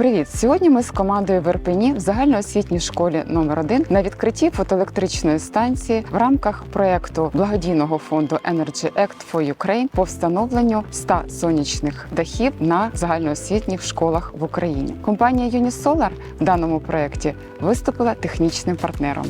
Привіт! Сьогодні ми з командою в Ірпені в загальноосвітній школі номер 1 на відкритті фотоелектричної станції в рамках проекту благодійного фонду Energy Act for Ukraine по встановленню 100 сонячних дахів на загальноосвітніх школах в Україні. Компанія Unisolar в даному проекті виступила технічним партнером.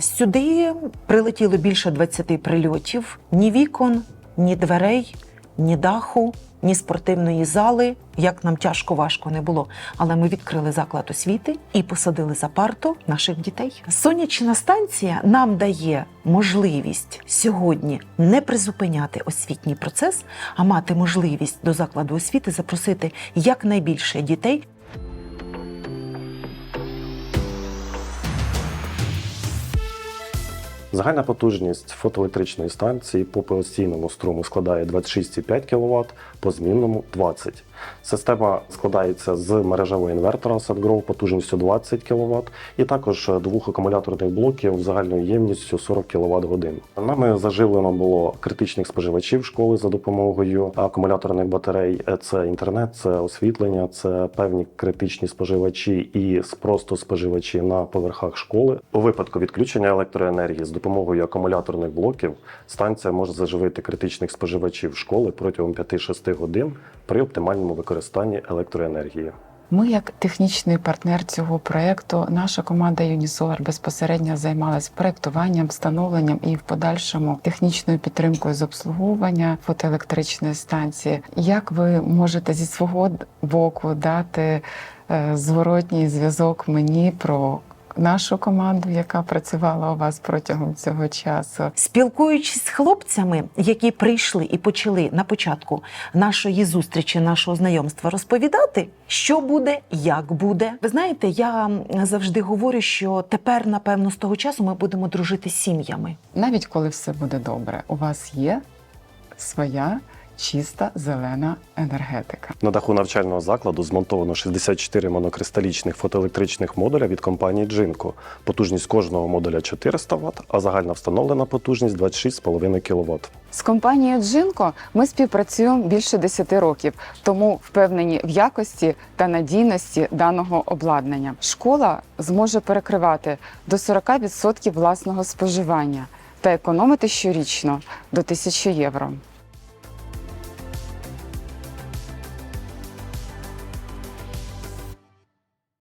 Сюди прилетіло більше 20 прильотів. Ні вікон, ні дверей, ні даху, ні спортивної зали. Як нам тяжко важко не було. Але ми відкрили заклад освіти і посадили за парту наших дітей. Сонячна станція нам дає можливість сьогодні не призупиняти освітній процес, а мати можливість до закладу освіти запросити якнайбільше дітей. Загальна потужність фотоелектричної станції по постійному струму складає 26,5 кВт, по змінному 20. Система складається з мережевого інвертора SetGrow потужністю 20 кВт і також двох акумуляторних блоків загальною ємністю 40 кВт годин. Нами заживлено було критичних споживачів школи за допомогою акумуляторних батарей. Це інтернет, це освітлення, це певні критичні споживачі і просто споживачі на поверхах школи. У випадку відключення електроенергії з допомогою акумуляторних блоків станція може заживити критичних споживачів школи протягом 5-6 годин при оптимальному використанні електроенергії. Ми, як технічний партнер цього проекту, наша команда Unisolar безпосередньо займалась проектуванням, встановленням і в подальшому технічною підтримкою з обслуговування фотоелектричної станції. Як ви можете зі свого боку дати е, зворотній зв'язок мені про нашу команду, яка працювала у вас протягом цього часу? Спілкуючись з хлопцями, які прийшли і почали на початку нашої зустрічі, нашого знайомства розповідати, що буде, як буде. Ви знаєте, я завжди говорю, що тепер, напевно, з того часу ми будемо дружити з сім'ями. Навіть коли все буде добре, у вас є своя чиста зелена енергетика. На даху навчального закладу змонтовано 64 монокристалічних фотоелектричних модуля від компанії Джинко. Потужність кожного модуля 400 Вт, а загальна встановлена потужність 26,5 кВт. З компанією Джинко ми співпрацюємо більше 10 років, тому впевнені в якості та надійності даного обладнання. Школа зможе перекривати до 40% власного споживання та економити щорічно до 1000 євро.